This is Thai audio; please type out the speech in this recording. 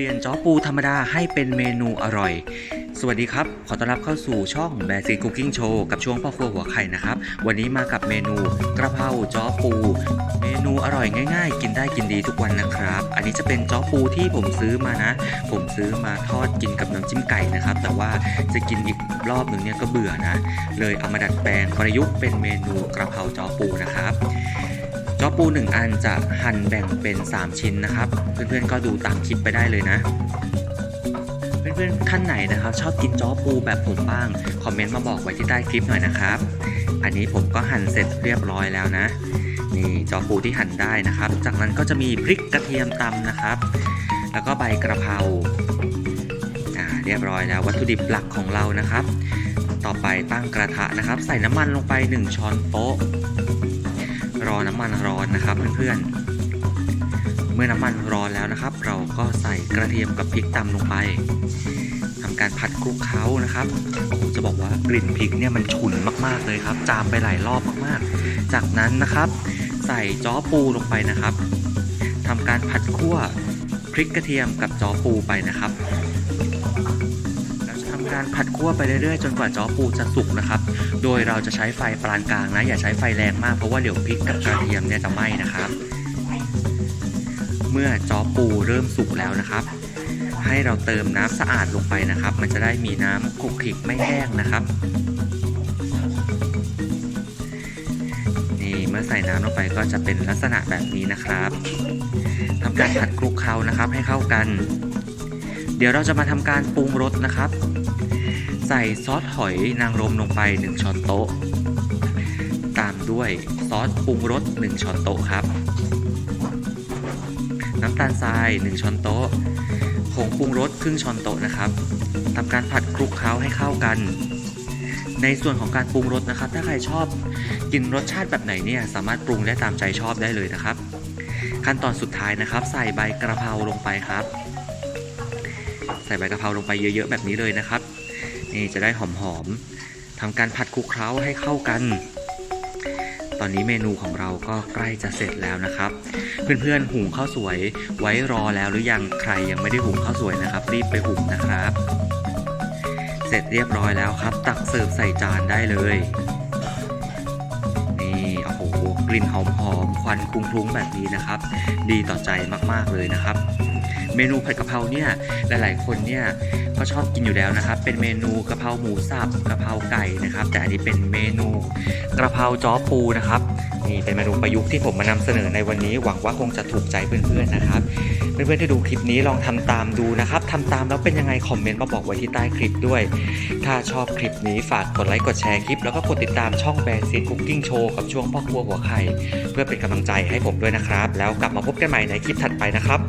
ปลี่ยนจ้อปูธรรมดาให้เป็นเมนูอร่อย สวัสดีครับ ขอต้อนรับเข้าสู่ช่องแบซีคุกกิ้งโชว์กับช่วงพ่อครัวหัวไข่นะครับ วันนี้มากับเมนูกระเพราจ้อปู เมนูอร่อยง่าย ๆ กินได้กินดีทุกวันนะครับ อันนี้จะเป็นจ้อปูที่ผมซื้อมานะ ผมซื้อมาทอดกินกับน้ำจิ้มไก่นะครับ แต่ว่าจะกินอีกรอบหนึ่งเนี่ยก็เบื่อนะ เลยเอามาดัดแปลงประยุกต์เป็นเมนูกระเพราจ้อปูนะครับ ปูหนึ่งอันจะหั่นแบ่งเป็น 3 ชิ้นนะครับ เพื่อนๆก็ดูตามคลิปไปได้เลยนะ เพื่อนๆท่านไหนนะครับ ชอบกินจ้อปูแบบผมบ้าง คอมเมนต์มาบอกไว้ที่ใต้คลิปหน่อยนะครับ อันนี้ผมก็หั่นเสร็จเรียบร้อยแล้วนะ นี่จ้อปูที่หั่นได้นะครับ จากนั้นก็จะมีพริกกระเทียมตำนะครับ แล้วก็ใบกระเพราอ่าเรียบร้อยแล้ววัตถุดิบหลักของเรานะครับ ต่อไปตั้งกระทะนะครับ ใส่น้ำมันลงไป 1 ช้อนโต๊ะ รอน้ำมันร้อนนะครับเพื่อนๆ เมื่อน้ำมันร้อนแล้วนะครับ เราก็ใส่กระเทียมกับพริกตำลงไปทำการผัดคลุกเคล้านะครับโอ้โหจะบอกว่ากลิ่นพริกเนี่ยมันฉุนมากๆเลยครับ จามไปหลายรอบมากๆ จากนั้นนะครับ ใส่จ้อปูลงไปนะครับทำการผัดคั่วพริกกระเทียมกับจ้อปูไปนะครับำการผัดคั่วไปเรื่อยๆ จนกว่าจ้อปูจะสุกนะครับ โดยเราจะใช้ไฟปานกลางนะ อย่าใช้ไฟแรงมากเพราะว่าเดี๋ยวพริกกับกระเทียมเนี่ยจะไหม้นะครับ เมื่อจ้อปูเริ่มสุกแล้วนะครับ ให้เราเติมน้ำสะอาดลงไปนะครับ มันจะได้มีน้ำคลุกคลิกไม่แห้งนะครับนี่เมื่อใส่น้ำลงไปก็จะเป็นลักษณะแบบนี้นะครับทำการผัดคลุกเคล้านะครับให้เข้ากันเดี๋ยวเราจะมาทำการปรุงรสนะครับ ใส่ซอสหอยนางรมลงไป 1 ช้อนโต๊ะ ตามด้วยซอสปรุงรส 1 ช้อนโต๊ะครับ น้ำตาลทราย 1 ช้อนโต๊ะผงปรุงรสครึ่งช้อนโต๊ะนะครับทำการผัดคลุกเคล้าให้เข้ากัน ในส่วนของการปรุงรสนะครับ ถ้าใครชอบกินรสชาติแบบไหนเนี่ยสามารถปรุงได้ตามใจชอบได้เลยนะครับ ขั้นตอนสุดท้ายนะครับ ใส่ใบกระเพราลงไปครับ ใส่ใบกระเพราลงไปเยอะๆแบบนี้เลยนะครับ นี่จะได้หอมๆทำการผัดคลุกเคล้าให้เข้ากัน ตอนนี้เมนูของเราก็ใกล้จะเสร็จแล้วนะครับ เพื่อนๆหุงข้าวสวยไว้รอแล้วหรือยังใครยังไม่ได้หุงข้าวสวยนะครับ รีบไปหุงนะครับ เสร็จเรียบร้อยแล้วครับ ตักเสิร์ฟใส่จานได้เลยนี่โอ้โหกลิ่นหอมๆควันคลุ้งๆแบบนี้นะครับ ดีต่อใจมากๆเลยนะครับ เมนูผัดกะเพราเนี่ยหลายๆคนเนี่ย ก็ชอบกินอยู่แล้วนะครับ เป็นเมนูกะเพราหมูสับกะเพราไก่นะครับ แต่อันนี้เป็นเมนูกระเพราจ้อปูนะครับนี่เป็นเมนูประยุกต์ที่ผมมานำเสนอในวันนี้ หวังว่าคงจะถูกใจเพื่อนๆนะครับ เพื่อนๆที่ดูคลิปนี้ลองทำตามดูนะครับทำตามแล้วเป็นยังไงคอมเมนต์มาบอกไว้ที่ใต้คลิปด้วย ถ้าชอบคลิปนี้ฝากกดไลค์กดแชร์คลิป แล้วก็กดติดตามช่องแบรนด์ซีคุกกิ้งโชว์กับช่วงพ่อครัวหัวไข่เพื่อเป็นกำลังใจให้ผมด้วยนะครับ แล้วกลับมาพบกันใหม่ในคลิปถัดไปนะครับ